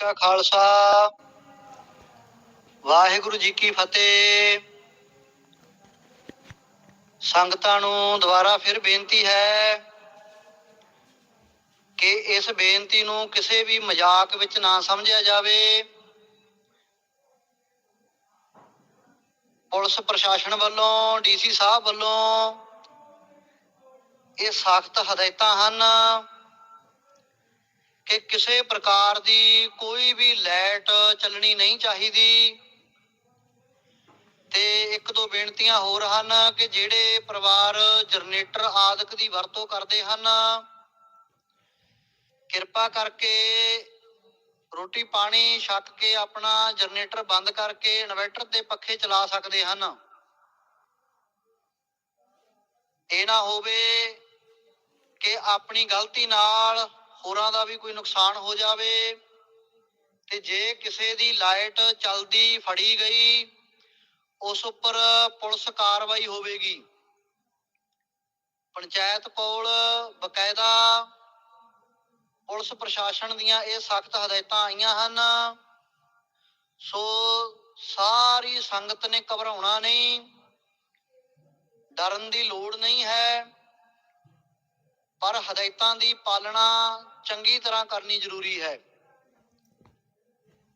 ਕਾ ਖਾਲਸਾ। ਵਾਹਿਗੁਰੂ ਜੀ ਕੀ ਫਤਿਹ। ਸੰਗਤਾਂ ਨੂੰ ਦੁਬਾਰਾ ਫਿਰ ਬੇਨਤੀ ਹੈ ਕਿ ਇਸ ਬੇਨਤੀ ਨੂੰ ਕਿਸੇ ਵੀ ਮਜ਼ਾਕ ਵਿੱਚ ਨਾ ਸਮਝਿਆ ਜਾਵੇ। ਪੁਲਿਸ ਪ੍ਰਸ਼ਾਸਨ ਵੱਲੋਂ, ਡੀਸੀ ਸਾਹਿਬ ਵੱਲੋਂ ਇਹ ਸਖਤ ਹਦਾਇਤਾਂ ਹਨ। ਕਿ ਕਿਸੇ ਪ੍ਰਕਾਰ ਦੀ ਕੋਈ ਵੀ ਲਾਈਟ ਚੱਲਣੀ ਨਹੀਂ ਚਾਹੀਦੀ। ਤੇ ਇੱਕ ਦੋ ਬੇਨਤੀਆਂ ਹੋਰ ਹਨ ਕਿ ਜਿਹੜੇ ਪਰਿਵਾਰ ਜਨਰੇਟਰ ਆਦਿਕ ਦੀ ਵਰਤੋਂ ਕਰਦੇ ਹਨ, ਕਿਰਪਾ ਕਰਕੇ ਰੋਟੀ ਪਾਣੀ ਛੱਕ ਕੇ ਆਪਣਾ ਜਨਰੇਟਰ ਬੰਦ ਕਰਕੇ ਇਨਵਰਟਰ ਦੇ ਪੱਖੇ ਚਲਾ ਸਕਦੇ ਹਨ। ਇਹ ਨਾ ਹੋਵੇ ਕਿ ਆਪਣੀ ਗਲਤੀ ਨਾਲ ਹੋਰਾਂ ਦਾ ਵੀ ਕੋਈ ਨੁਕਸਾਨ ਹੋ ਜਾਵੇ ਤੇ ਜੇ ਕਿਸੇ ਦੀ ਲਾਈਟ ਚਲਦੀ ਫੜੀ ਗਈ, ਉਸ ਉੱਪਰ ਪੁਲਿਸ ਕਾਰਵਾਈ ਹੋਵੇਗੀ। ਪੰਚਾਇਤ ਕੋਲ ਬਕਾਇਦਾ ਪੁਲਿਸ ਪ੍ਰਸ਼ਾਸਨ ਦੀਆਂ ਇਹ ਸਖਤ ਹਦਾਇਤਾਂ ਆਈਆਂ ਹਨ। ਸੋ ਸਾਰੀ ਸੰਗਤ ਨੇ ਘਬਰਾਉਣਾ ਨਹੀਂ, ਡਰਨ ਦੀ ਲੋੜ ਨਹੀਂ ਹੈ। ਪਰ ਹਦਾਇਤਾਂ ਦੀ ਪਾਲਣਾ ਚੰਗੀ ਤਰ੍ਹਾਂ ਕਰਨੀ ਜ਼ਰੂਰੀ ਹੈ।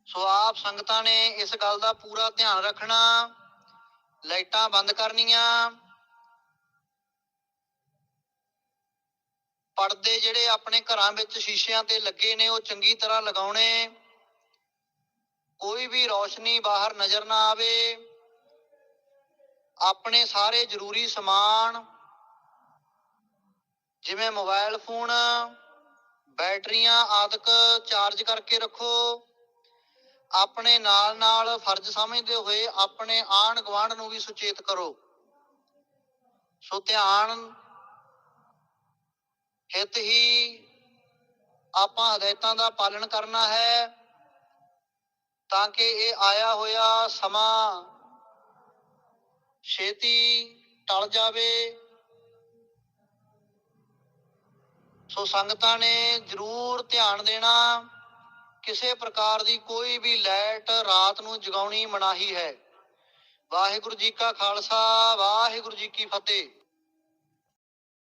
ਸੋ ਆਪ ਸੰਗਤਾਂ ਨੇ ਇਸ ਗੱਲ ਦਾ ਪੂਰਾ ਧਿਆਨ ਰੱਖਣਾ, ਲਾਈਟਾਂ ਬੰਦ ਕਰਨੀਆਂ, ਪਰਦੇ ਜਿਹੜੇ ਆਪਣੇ ਘਰਾਂ ਵਿੱਚ ਸ਼ੀਸ਼ਿਆਂ ਤੇ ਲੱਗੇ ਨੇ ਉਹ ਚੰਗੀ ਤਰ੍ਹਾਂ ਲਗਾਉਣੇ, ਕੋਈ ਵੀ ਰੌਸ਼ਨੀ ਬਾਹਰ ਨਜ਼ਰ ਨਾ ਆਵੇ, ਆਪਣੇ ਸਾਰੇ ਜ਼ਰੂਰੀ ਸਮਾਨ ਜਿਵੇਂ ਮੋਬਾਈਲ ਫੋਨ, ਬੈਟਰੀਆਂ ਆਦਿਕ ਚਾਰਜ ਕਰਕੇ ਰੱਖੋ। ਆਪਣੇ ਨਾਲ ਨਾਲ ਫਰਜ਼ ਸਮਝਦੇ ਹੋਏ ਆਪਣੇ ਆਂਢ ਗੁਆਂਢ ਨੂੰ ਵੀ ਸੁਚੇਤ ਕਰੋ। ਸੋ ਧਿਆਨ, ਹਿਤ ਹੀ ਆਪਾਂ ਹਦਾਇਤਾਂ ਦਾ ਪਾਲਣ ਕਰਨਾ ਹੈ ਤਾਂ ਕਿ ਇਹ ਆਇਆ ਹੋਇਆ ਸਮਾਂ ਛੇਤੀ ਟਲ ਜਾਵੇ। ਸੋ ਸੰਗਤਾਂ ਨੇ ਜ਼ਰੂਰ ਧਿਆਨ ਦੇਣਾ, ਕਿਸੇ ਪ੍ਰਕਾਰ ਦੀ ਕੋਈ ਵੀ ਲਾਈਟ ਰਾਤ ਨੂੰ ਜਗਾਉਣੀ ਮਨਾਹੀ ਹੈ। ਵਾਹਿਗੁਰੂ ਜੀ ਕਾ ਖਾਲਸਾ, ਵਾਹਿਗੁਰੂ ਜੀ ਕੀ ਫਤਿਹ।